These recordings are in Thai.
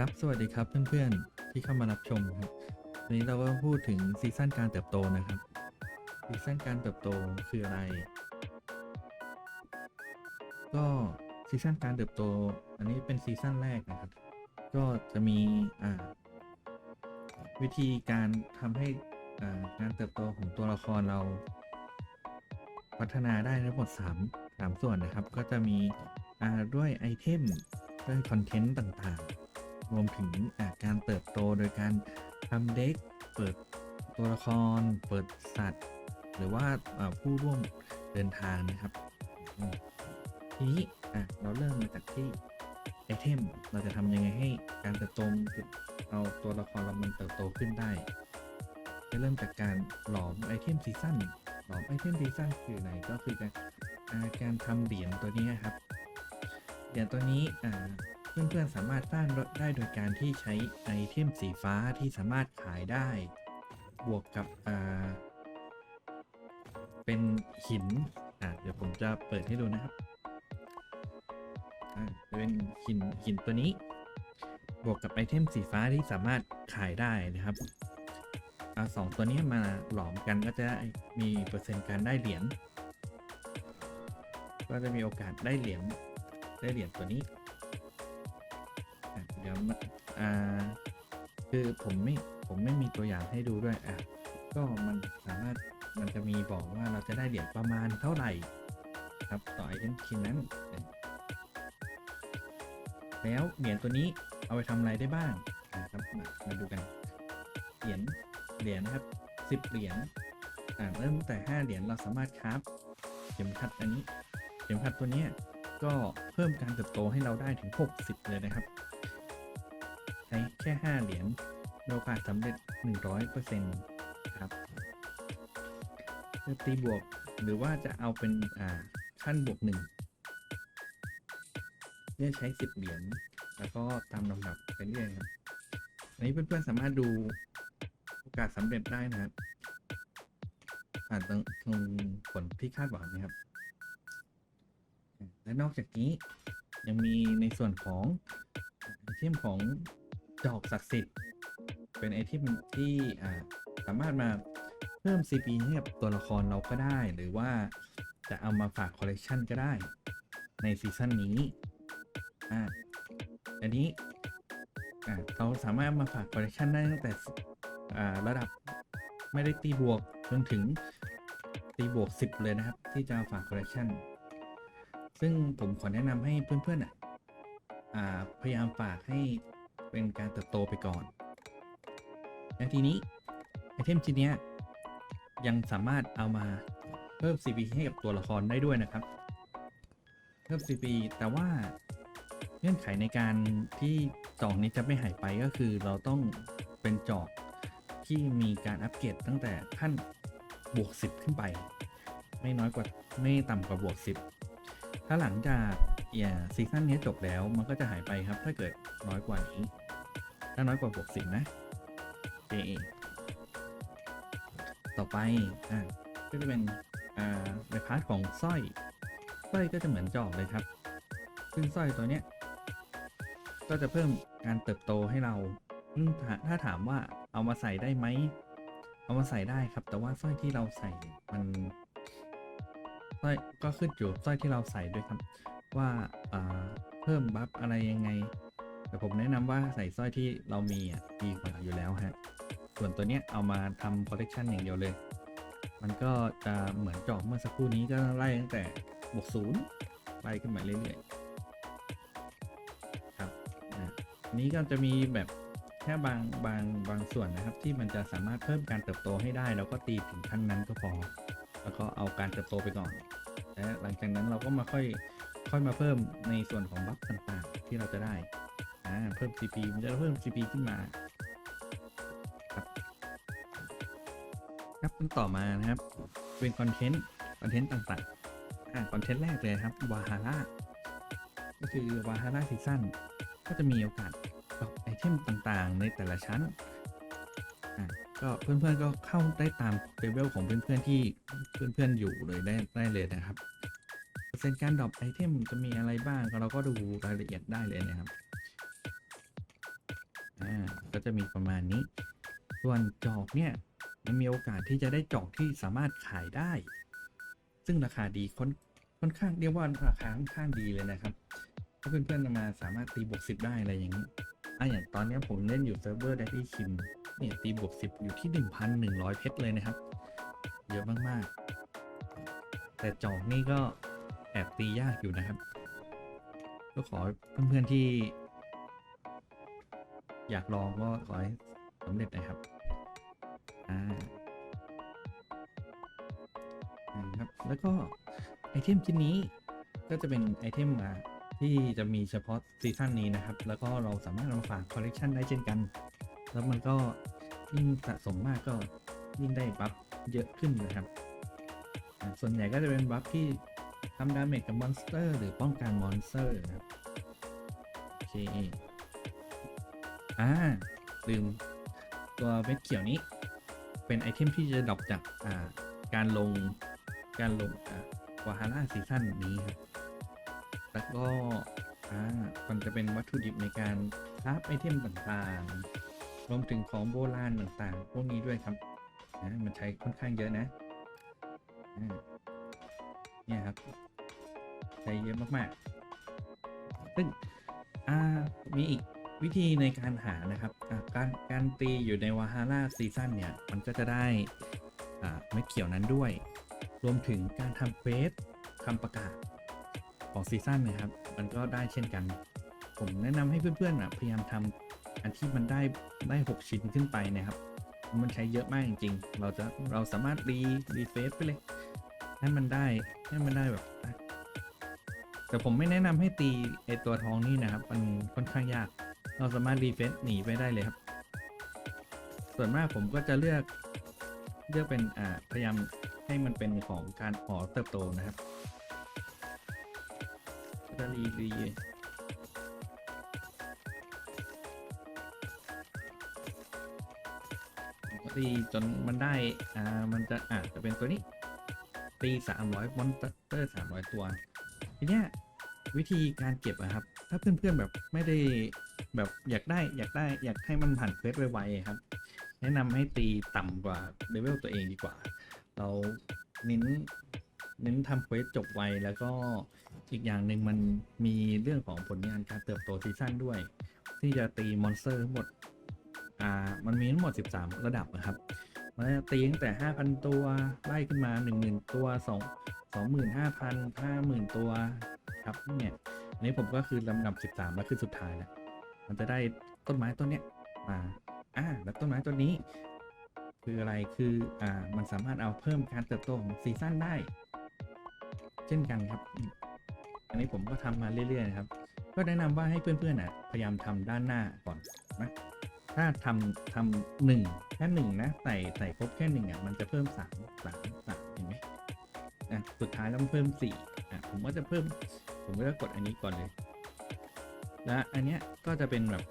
ครับ สวัสดีครับเพื่อนๆที่เข้ามารับชมครับวันนี้เราก็พูดถึงซีซั่นการเติบโตนะครับ ซีซั่นการเติบโตคืออะไร ก็ซีซั่นการเติบโต อันนี้เป็นซีซั่นแรกนะครับ ก็จะมีอ่าวิธีการทำให้อ่าการเติบโตของตัวละครเรา พัฒนาได้ทั้งหมด3 3ส่วนนะครับ ก็จะมีอ่าด้วยไอเทมด้วยคอนเทนต์ต่างๆ รวมถึงาการเติบโตโดยการทำเด็ก เปิดตัวละคร เปิดสัตว์ หรือว่าาผู้ร่วมเดินทางนะครับ ทีนี้เราเริ่มมาจากที่ไอเทมเราจะทำยังไงให้การเติบโตเอาตัวละครเรามันเติบโตขึ้นได้ จะเริ่มจากการหลอมไอเทมซีซั่นหลอมไอเทมซีซั่นคืออะไรก็คือการการทำเหรียญตัวนี้ครับเหรียญตัวนี้ เพื่อนๆสามารถสร้างได้โดยการที่ใช้ไอเทมสีฟ้าที่สามารถขายได้ บวกกับเป็นหินอ่าเดี๋ยวผมจะเปิดให้ดูนะครับอ่าจะเป็นหินหินตัวนี้ บวกกับไอเทมสีฟ้าที่สามารถขายได้นะครับเอาสองตัวนี้มาหลอมกันก็จะมีเปอร์เซ็นต์การได้เหรียญก็จะมีโอกาสได้เหรียญได้เหรียญตัวนี้ เดี๋ยวมาอ่าคือผมไม่ผมไม่มีตัวอย่างให้ดูด้วยอะก็มันสามารถมันจะมีบอกว่าเราจะได้เหรียญประมาณเท่าไหร่ ครับต่อไอเทมชิ้นนั้น แล้วเหรียญตัวนี้เอาไปทำอะไรได้บ้างนะครับมามาดูกันเหรียญเหรียญนะครับสิบเหรียญอ่าเริ่มแต่ห้าเหรียญเราสามารถคราฟเข็มขัดอันนี้เข็มขัดตัวนี้ก็เพิ่มการเติบโตให้เราได้ถึง 60 เลยนะครับ ช้แค่ 5 เหรียญมีโอกาสสำเร็จ 100%ครับจะตีบวกหรือว่าจะเอาเป็นอ่าขั้นบวกหนึ่งเพื่อใช้ 10 เหรียญแล้วก็ตามลำดับไปเรื่อยครับอันนี้เพื่อนๆสามารถดูโอกาสสำเร็จได้นะครับอ่านตรงตรงผลที่คาดหวังนะครับ และนอกจากนี้ยังมีในส่วนของไอเทมของ ดอกศักดิ์สิทธิ์ เป็นไอเทมที่สามารถมาเพิ่ม CP ให้กับตัวละครเราก็ได้ หรือว่าจะเอามาฝากคอลเลกชันก็ได้ ในซีซั่นนี้อ่าอันนี้อ่าเราสามารถมาฝากคอลเลกชันได้ตั้งแต่อ่าระดับไม่ได้ตีบวกจนถึงตีบวก 10 เลยนะครับ ที่จะฝากคอลเลกชันซึ่งผมขอแนะนำให้เพื่อนๆอะอ่าพยายามฝากให้ เป็นการเติบโตไปก่อน และทีนี้ไอเทมชิ้นเนี้ยยังสามารถเอามาเพิ่ม CP ให้กับตัวละครได้ด้วยนะครับ เพิ่ม CP แต่ว่าเงื่อนไขในการที่จอกนี้จะไม่หายไปก็คือเราต้องเป็นจอกที่มีการอัปเกรดตั้งแต่ขั้นบวก 10 ขึ้นไป ไม่น้อยกว่าไม่ต่ำกว่าบวก 10 ถ้าหลังจากอย่าซีซั่นนี้จบแล้วมันก็จะหายไปครับถ้าเกิดน้อยกว่านี้ ถ้าน้อยกว่าบวกสิบนะ JA ต่อไปอะก็จะเป็นอ่าในพาร์ทของสร้อยสร้อยก็จะเหมือนจอกเลยครับ ซึ่งสร้อยตัวเนี้ยก็จะเพิ่มการเติบโตให้เราถ้าถ้าถามว่าเอามาใส่ได้ไหม เอามาใส่ได้ครับ แต่ว่าสร้อยที่เราใส่มันสร้อยก็ขึ้นอยู่สร้อยที่เราใส่ด้วยครับ ว่าอ่าเพิ่มบัฟอะไรยังไง แต่ผมแนะนำว่าใส่สร้อยที่เรามีอะดีกว่าอยู่แล้วฮะ ส่วนตัวเนี้ยเอามาทำคอลเลกชันอย่างเดียวเลย มันก็จะเหมือนจอกเมื่อสักครู่นี้ก็ไล่ตั้งแต่บวกศูนย์ไล่ขึ้นมาเรื่อยๆ ครับนะอันนี้ก็จะมีแบบแค่บางบางบางส่วนนะครับที่มันจะสามารถเพิ่มการเติบโตให้ได้แล้วก็ตีถึงขั้นนั้นก็พอ แล้วก็เอาการเติบโตไปก่อนและหลังจากนั้นเราก็มาค่อยค่อยมาเพิ่มในส่วนของบัฟต่างๆ ที่เราจะได้ อ่าเพิ่ม CP มันจะเพิ่ม CP ขึ้นมาครับครับต่อมานะครับ เป็นคอนเทนต์คอนเทนต์ต่างๆอ่าคอนเทนต์แรกเลยครับวาฮาร่าก็คือวาฮาร่าซีซั่นก็จะมีโอกาสดรอปไอเทมต่างๆ ในแต่ละชั้นอ่าก็เพื่อนๆก็เข้าได้ตามเลเวลของเพื่อนๆที่เพื่อนๆอยู่เลยได้ได้เลยนะครับเปอร์เซ็นต์การดรอปไอเทมจะมีอะไรบ้างเราก็ดูรายละเอียดได้เลยนะครับ อ่าก็จะมีประมาณนี้ ส่วนจอกเนี่ยมันมีโอกาสที่จะได้จอกที่สามารถขายได้ ซึ่งราคาดีค่อนค่อนข้างเรียกว่าราคาค่อนข้างดีเลยนะครับถ้าเพื่อนๆมาสามารถตีบวกสิบได้อะไรอย่างนี้อะอย่างตอนนี้ผมเล่นอยู่เซิร์ฟเวอร์ Daddy Kim เนี่ยตีบวกสิบอยู่ที่1,100เพชรเลยนะครับ เยอะมากๆ แต่จอกนี่ก็แอบตียากอยู่นะครับ ก็ขอเพื่อนๆที่ อยากลองก็ขอให้สำเร็จนะครับ อ่าครับ แล้วก็ไอเทมชิ้นนี้ก็จะเป็นไอเทมอ่าที่จะมีเฉพาะซีซั่นนี้นะครับ แล้วก็เราสามารถเอามาฝากคอลเลกชันได้เช่นกัน แล้วมันก็ยิ่งสะสมมากก็ยิ่งได้บัฟเยอะขึ้นนะครับ ส่วนใหญ่ก็จะเป็นบัฟที่ทำดาเมจกับมอนสเตอร์ หรือป้องกันมอนสเตอร์นะครับ โอเค อ่าลืมตัวเม็ดเขียวนี้ เป็นไอเทมที่จะดรอปจากอ่าการลงการลงอ่าวาฮาร่าซีซั่นนี้ครับแล้วก็อ่ามันจะเป็นวัตถุดิบในการคราฟไอเทมต่างๆ รวมถึงของโบราณต่างๆ พวกนี้ด้วยครับนะมันใช้ค่อนข้างเยอะนะอ่าเนี่ยครับใช้เยอะมากๆ ซึ่งอ่ามีอีก วิธีในการหานะครับการการตีอยู่ในวาฮาร่าซีซั่นเนี่ย มันก็จะได้อ่าเม็ดเขียวนั้นด้วย รวมถึงการทำเควสทำประกาศของซีซั่นนะครับ มันก็ได้เช่นกัน ผมแนะนำให้เพื่อนๆอะพยายามทำอันที่มันได้ได้ 6 ชิ้นขึ้นไปนะครับ มันใช้เยอะมากจริงๆ เราจะเราสามารถรีรีเฟซไปเลยให้มันได้ให้มันได้แบบแต่ผมไม่แนะนำให้ตีไอตัวทองนี่นะครับ มันค่อนข้างยาก เราสามารถรีเฟซหนีไปได้เลยครับ ส่วนมากผมก็จะเลือกเลือกเป็นอ่าพยายามให้มันเป็นของการขอเติบโตนะครับจะรีรีรีจนมันได้ อ่า มันจะอ่าจะเป็นตัวนี้ ตีสามร้อยมอนสเตอร์สามร้อยตัว ทีเนี้ยวิธีการเก็บอะครับ ถ้าเพื่อนๆแบบไม่ได้ แบบอยากได้อยากได้อยากให้มันผ่านเควสไวๆครับ แนะนำให้ตีต่ำกว่าเลเวลตัวเองดีกว่า เราเน้นเน้นทำเควสจบไวแล้วก็อีกอย่างหนึ่งมันมีเรื่องของผลงานการเติบโตซีซั่นด้วย ที่จะตีมอนสเตอร์ทั้งหมดอ่ามันมีทั้งหมด 13 ระดับนะครับมันจะตีตั้งแต่ 5,000 ตัวไล่ขึ้นมา 10,000 ตัว 2 25,000 50,000 ตัวครับเนี่ยอันนี้ผมก็คือลำดับ 13 แล้วคือสุดท้ายแล้ว มันจะได้ต้นไม้ต้นเนี้ยมาอ่าแล้วต้นไม้ต้นนี้ คืออะไรคืออ่ามันสามารถเอาเพิ่มการเติบโตของซีซั่นได้ เช่นกันครับ อันนี้ผมก็ทำมาเรื่อยๆนะครับ ก็แนะนำว่าให้เพื่อนๆอะพยายามทำด้านหน้าก่อนนะถ้าทำทำหนึ่งแค่หนึ่งนะใส่ใส่ครบแค่หนึ่งอะมันจะเพิ่มสามสามสามเห็นไหมอะสุดท้ายแล้วมันเพิ่มสี่อะผมก็จะเพิ่ม ผมก็จะกดอันนี้ก่อนเลย และอันเนี้ยก็จะเป็นแบบ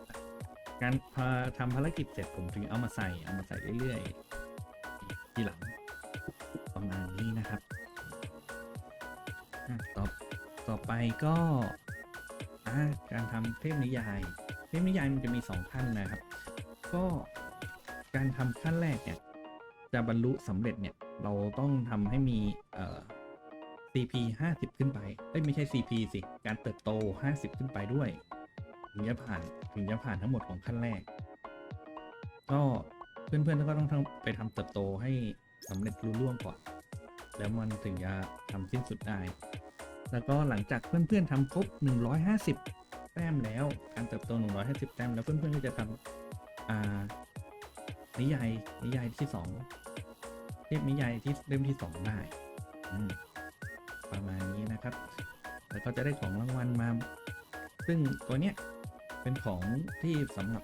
การพอทำภารกิจเสร็จผมถึงเอามาใส่เอามาใส่เรื่อยๆทีหลังประมาณนี้นะครับต่อต่อไปก็การทำเทพนิยาย เทพนิยายมันจะมีสองขั้นนะครับ ก็การทำขั้นแรกเนี่ยจะบรรลุสำเร็จเนี่ยเราต้องทำให้มีเอ่อ CP 50 ขึ้นไปเอ้ยไม่ใช่ CP สิ การเติบโต 50 ขึ้นไปด้วย ถึงจะผ่านถึงจะผ่านทั้งหมดของขั้นแรก ก็เพื่อนๆก็ต้องไปทำเติบโตให้สำเร็จรุ่ล่วงก่อน แล้วมันถึงจะทำสิ้นสุดได้ แล้วก็หลังจากเพื่อนๆทำครบ 150 แต้มแล้ว การเติบโต 150 แต้มแล้วเพื่อนๆก็จะทำอ่านิยายนิยายที่สองเทพนิยายที่เล่มที่สองได้ประมาณนี้นะครับ แล้วก็จะได้ของรางวัลมา ซึ่งตัวเนี้ย เป็นของที่สำหรับ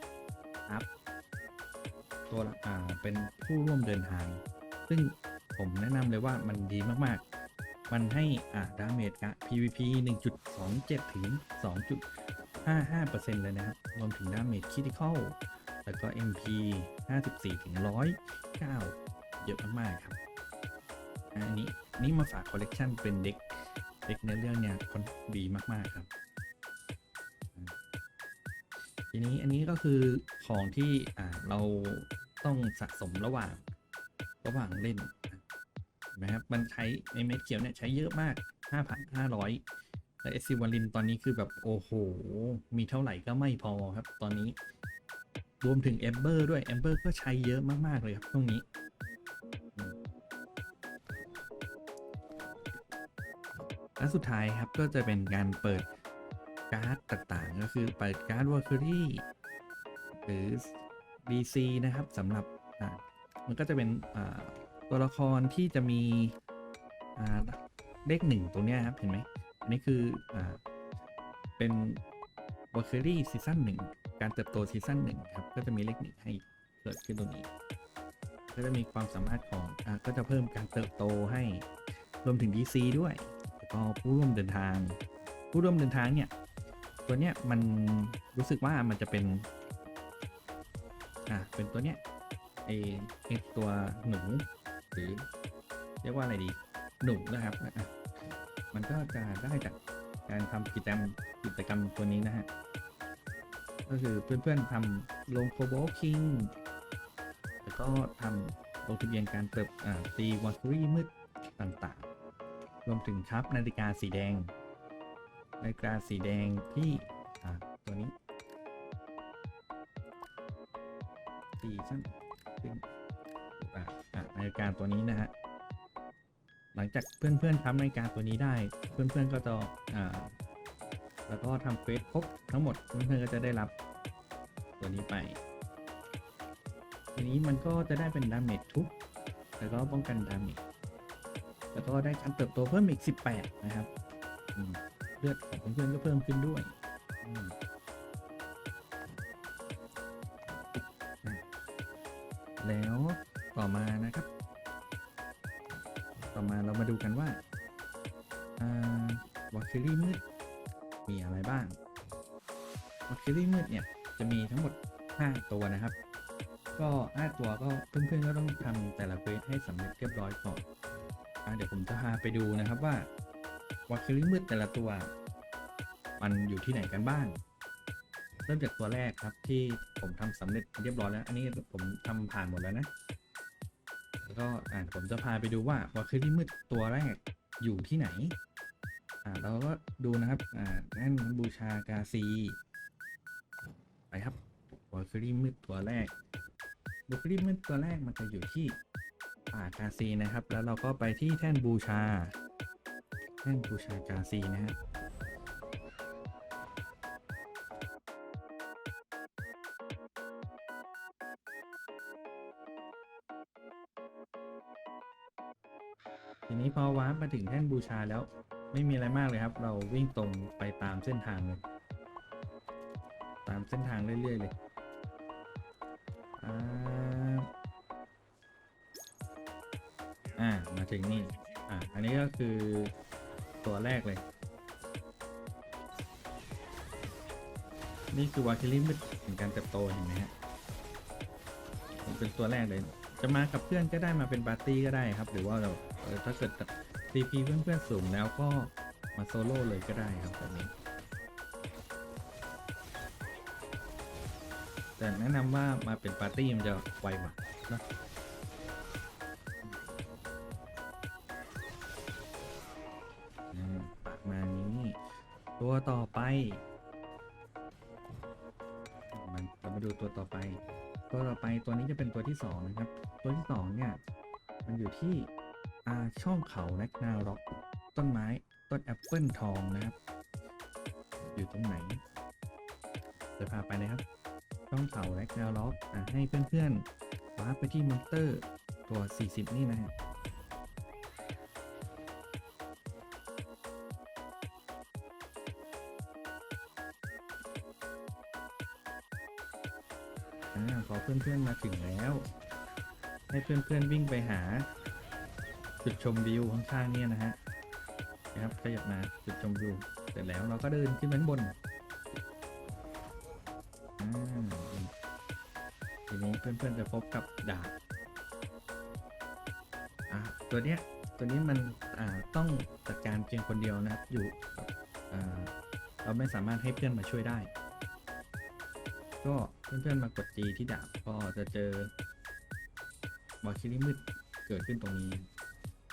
อัพตัวละอ่าเป็นผู้ร่วมเดินทาง ซึ่งผมแนะนำเลยว่ามันดีมากๆ มันให้อ่าดาเมจกะ PVP 1.27 ถึง 2.55%เลยนะครับ รวมถึงดาเมจคิติคอลแล้วก็ MP 54 ถึง 109 เยอะมากๆครับ อันนี้นี่มาฝากคอลเลกชันเป็นเด็กเด็กในเรื่องเนี่ยคนดีมากๆครับ ทีนี้อันนี้ก็คือของที่อ่าเราต้องสะสมระหว่างระหว่างเล่นเห็นไหมครับมันใช้ไอเม็ดเขียวเนี่ยใช้เยอะมาก 5,500แต่เอซิวาลินตอนนี้คือแบบโอ้โห มีเท่าไหร่ก็ไม่พอครับ ตอนนี้รวมถึงเอมเบอร์ด้วยเอมเบอร์ก็ใช้เยอะมาก ๆ เลยครับช่วงนี้และสุดท้ายครับก็จะเป็นการเปิด การ์ดต่างๆ ก็คือเปิดการ์ดวอร์ครี่หรือ DC นะครับสำหรับมันก็จะเป็นตัวละครที่จะมีเลขหนึ่งตรงนี้ครับ เห็นไหมอันนี้คืออเป็นวอร์ครี่ซีซั่นหนึ่งการเติบโตซีซั่นหนึ่งครับ ก็จะมีเลขหนึ่งให้เกิดขึ้นตรงนี้ ก็จะมีความสามารถของอก็จะเพิ่มการเติบโตให้รวมถึง DC ด้วยแล้วก็ผู้ร่วมเดินทาง ผู้ร่วมเดินทางเนี่ย ตัวเนี้ยมันรู้สึกว่ามันจะเป็น อ่าเป็นตัวเนี้ยไอไอตัวหนูหรือเรียกว่าอะไรดีหนูนะครับอะมันก็จะได้จากการทำกิจกรรมกิจกรรมตัวนี้นะฮะก็คือเพื่อนๆทำลงโคโบคิงแล้วก็ทำลงทะเบียนการเติบอ่าตีวอลคุรี่มืดต่างๆ รวมถึงครับนาฬิกาสีแดง นาฬิกาสีแดงที่ตัวนี้สีสั้นซึ่งอ่าอ่านาฬิกาตัวนี้นะฮะหลังจากเพื่อนๆทำนาฬิกาตัวนี้ได้ เพื่อนๆก็จะอ่าแล้วก็ทำเฟสครบทั้งหมดเพื่อนๆก็จะได้รับตัวนี้ไป ทีนี้มันก็จะได้เป็นดาเมจทุบแล้วก็ป้องกันดาเมจแล้วก็ได้การเติบโตเพิ่มอีก 18 นะครับอืม เลือดของเพื่อนๆก็เพิ่มขึ้นด้วยแล้วต่อมานะครับ ต่อมาเรามาดูกันว่าวอลคิรี่มืด มีอะไรบ้างวอลคิรี่มืดเนี่ย จะมีทั้งหมด 5 ตัวนะครับ ก็5ตัวก็เพื่อนๆก็ต้องทำแต่ละเควสให้สำเร็จเรียบร้อยก่อนอเดี๋ยวผมจะพาไปดูนะครับว่า วอลคิรี่มืดแต่ละตัว มันอยู่ที่ไหนกันบ้าง เริ่มจากตัวแรกครับที่ผมทำสำเร็จเรียบร้อยแล้ว อันนี้ผมทำผ่านหมดแล้วนะ แล้วก็อ่าผมจะพาไปดูว่าวอลคิรี่มืดตัวแรกอยู่ที่ไหน อ่าเราก็ดูนะครับอ่านั่นบูชากาซีไปครับวอลคิรี่มืดตัวแรกวอลคิรี่มืดตัวแรกมันจะอยู่ที่ป่ากาซีนะครับ แล้วเราก็ไปที่แท่นบูชา แท่นบูชากาซีนะฮะทีนี้พอวาร์ปมาถึงแท่นบูชาแล้วไม่มีอะไรมากเลยครับ เราวิ่งตรงไปตามเส้นทางเลย ตามเส้นทางเรื่อยๆเลยอ่าอ่ามาถึงนี่อ่าอันนี้ก็คือ ตัวแรกเลย นี่คือวาคิลิมืดถึงการเติบโตเห็นไหมฮะมันเป็นตัวแรกเลย จะมากับเพื่อนก็ได้มาเป็นปาร์ตี้ก็ได้ครับ หรือว่าเราถ้าเกิด CP เพื่อนๆสูงแล้วก็มาโซโล่เลยก็ได้ครับแบบนี้แต่แนะนำว่ามาเป็นปาร์ตี้มันจะไวกว่านะ ตัวต่อไป มันเรามาดูตัวต่อไป ตัวต่อไปตัวนี้จะเป็นตัวที่สองนะครับ ตัวที่สองเนี่ย มันอยู่ที่อาช่องเขาแลกนาร็อกต้นไม้ต้นแอปเปิลทองนะครับ อยู่ตรงไหนเดี๋ยวพาไปนะครับ ช่องเขาแลกนาร็อกอให้เพื่อนๆวาร์ปไปที่มอนเตอร์ตัว 40 นี่นะฮะอ่ พอเพื่อนๆมาถึงแล้ว ให้เพื่อนๆวิ่งไปหา จุดชมวิวข้างๆเนี่ยนะฮะนะครับขยับมาจุดชมวิวเสร็จแล้วเราก็เดินขึ้นไปข้างบนอ่าทีนี้เพื่อนๆจะพบกับดาบตัวเนี้ยตัวนี้มันต้องจัดการเพียงคนเดียวนะครับอยู่อ่เราไม่สามารถให้เพื่อนมาช่วยได้ ก็ เพื่อนๆมากด G ที่ดาบก็จะเจอวอลคิริมืดเกิดขึ้นตรงนี้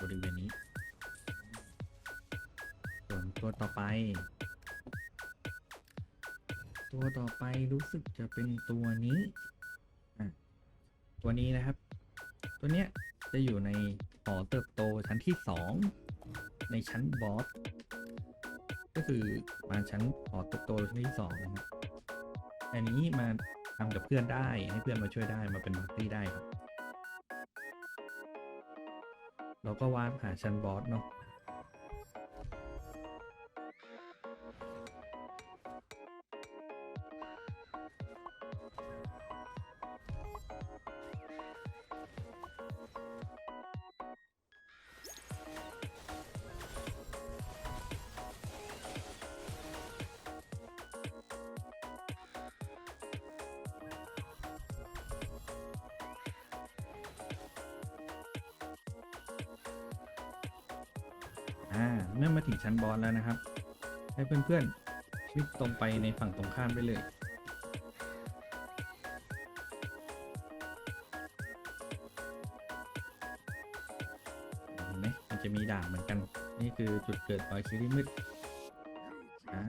บริเวณนี้ ส่วนตัวต่อไป ตัวต่อไปรู้สึกจะเป็นตัวนี้ตัวนี้นะครับ ตัวเนี้ยจะอยู่ในหอเติบโตชั้นที่สองในชั้นบอสก็คือมาชั้นหอเติบโตชั้นที่สองนะครับอันนี้มา ทำกับเพื่อนได้ให้เพื่อนมาช่วยได้มาเป็นพาร์ตี้ได้ครับเราก็วาดหาชั้นบอสเนาะ อ่าเมื่อมาถึงชั้นบอสแล้วนะครับ ให้เพื่อนๆคลิกตรงไปในฝั่งตรงข้ามไปเลยเห็นไหมมันจะมีด่านเหมือนกัน นี่คือจุดเกิดรอยคิริมืดอ่า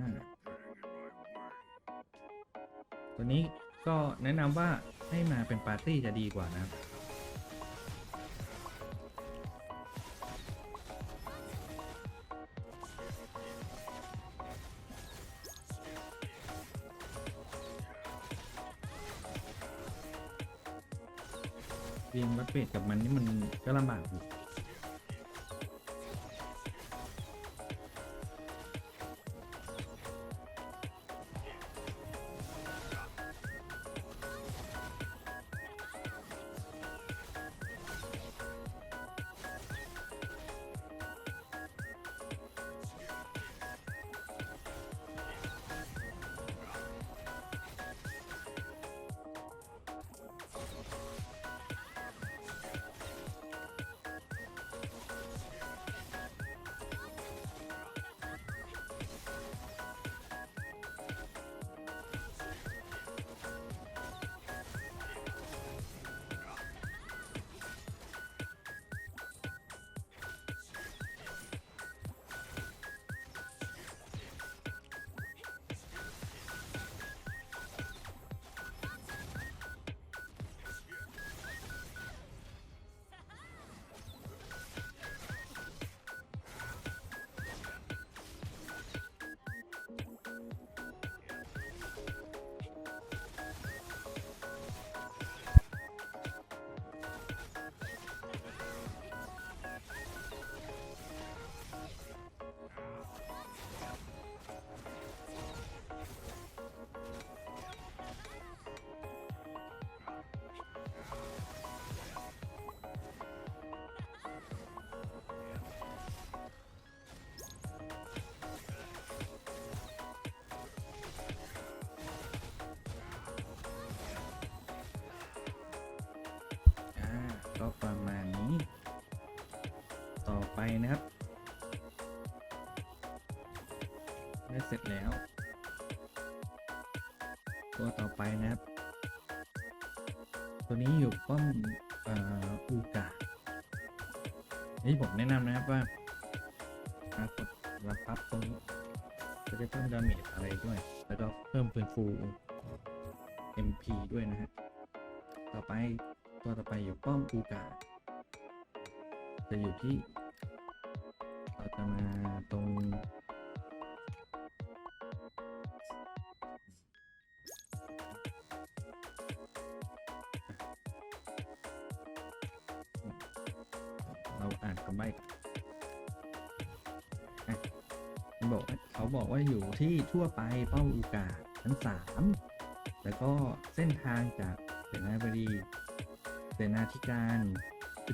ตัวนี้ก็แนะนำว่าให้มาเป็นปาร์ตี้จะดีกว่านะครับ เรียนวัดเวทกับมันนี่มันก็ลำบากอยู่ นะครับได้เสร็จแล้ว ตัวต่อไปนะครับ ตัวนี้อยู่ป้อมอูกานี่ผมแนะนำนะครับว่มากดรับปั๊บตรงนี้ก็จะเพิ่มดาเมจอะไรด้วย แล้วก็เพิ่มฟื้นฟู MP ด้วยนะฮะต่อไปตัวต่อไปอยู่ป้อมอูกาจะอยู่ที่ จะมาตรง เราอ่านคำใบ้ก่อนอ่มันบอกเขาบอกว่าอยู่ที่ทั่วไปเป้าอูกาชั้นสามแล้วก็เส้นทางจากเสนาบดีเสนาธิการ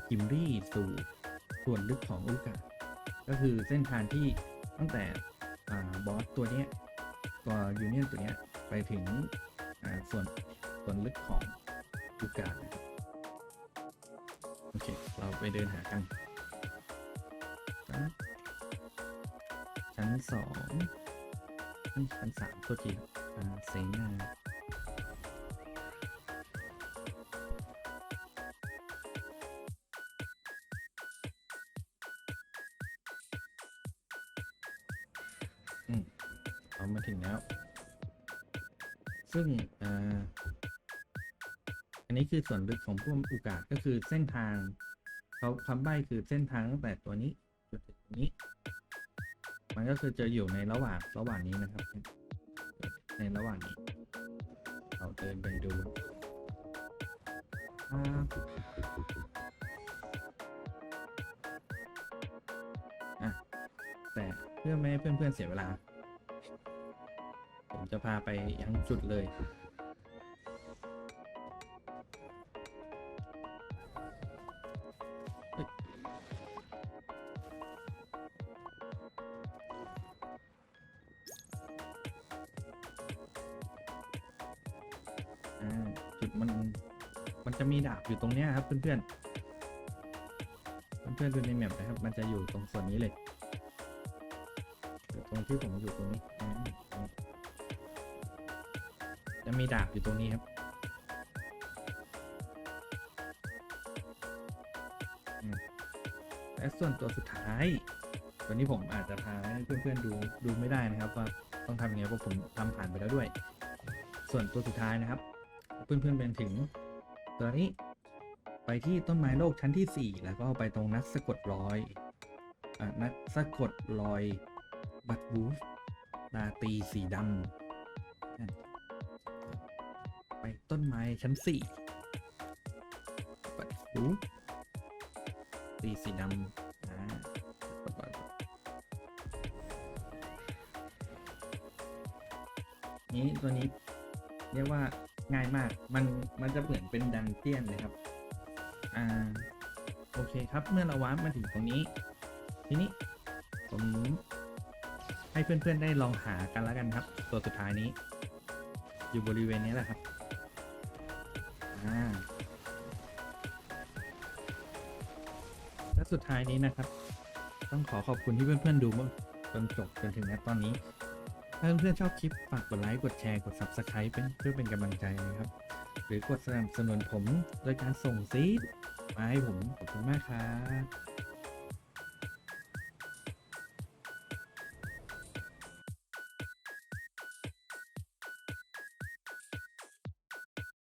จิมรี่สู่ส่วนลึกของอูกา ก็คือเส้นทางที่ตั้งแต่บอสตัวนี้ตัวยูเนียนตัวนี้ไปถึงส่วนส่วนลึกของอูการับโอเค เราไปเดินหากัน ชั้นสองชั้นสามตัวที่เสนา ซึ่งอันนี้คือส่วนลึกของพวกอุกาศก็คือเส้นทางเขาคำใบ้คือเส้นทางตั้งแต่ตัวนี้จนถึงตรงนี้ มันก็คือจะอยู่ในระหว่างระหว่างนี้นะครับ ในระหว่างนี้ เราเดินไปดูครับอะแต่เพื่อไม่ให้เพื่อนๆเสียเวลา ผมจะพาไปยังจุดเลย จุดมัน มันจะมีดาบอยู่ตรงเนี้ยครับเพื่อนๆ เพื่อนๆดูในแมปนะครับ มันจะอยู่ตรงส่วนนี้เลยอยู่ตรงที่ผมอยู่ตรงนี้ มีดาบอยู่ตรงนี้ครับ และส่วนตัวสุดท้าย ตัวนี้ผมอาจจะพาให้เพื่อนๆดูดูไม่ได้นะครับ ว่าต้องทำยังไงเพราะผมทำผ่านไปแล้วด้วย ส่วนตัวสุดท้ายนะครับ เพื่อนๆเป็นถึง ตัวนี้ไปที่ต้นไม้โลกชั้นที่ 4 แล้วก็ไปตรงนักสะกดรอยอะนักสะกดรอย บัตบูฟลาตีสีดำ ไปต้นไม้ชั้น4บัตบูสีสีดำนี้ตัวนี้เรียกว่าง่ายมาก มันมันจะเหมือนเป็นดันเจียนเลยครับ อ่า โอเคครับ เมื่อเราวาร์ปมาถึงตรงนี้ ทีนี้ผมให้เพื่อนๆได้ลองหากันแล้วกันครับ ตัวสุดท้ายนี้ อยู่บริเวณนี้แหละครับ และสุดท้ายนี้นะครับ ต้องขอขอบคุณที่เพื่อนๆดูมาจนจบจนถึงณตอนนี้ ถ้าเพื่อนๆชอบคลิปฝากกดไลค์กดแชร์กด Subscribe เป็นเพื่อเป็นกำลังใจนะครับ หรือกดสนับสนุนผม โดยการส่งซีดมาให้ผมขอบคุณมากครับ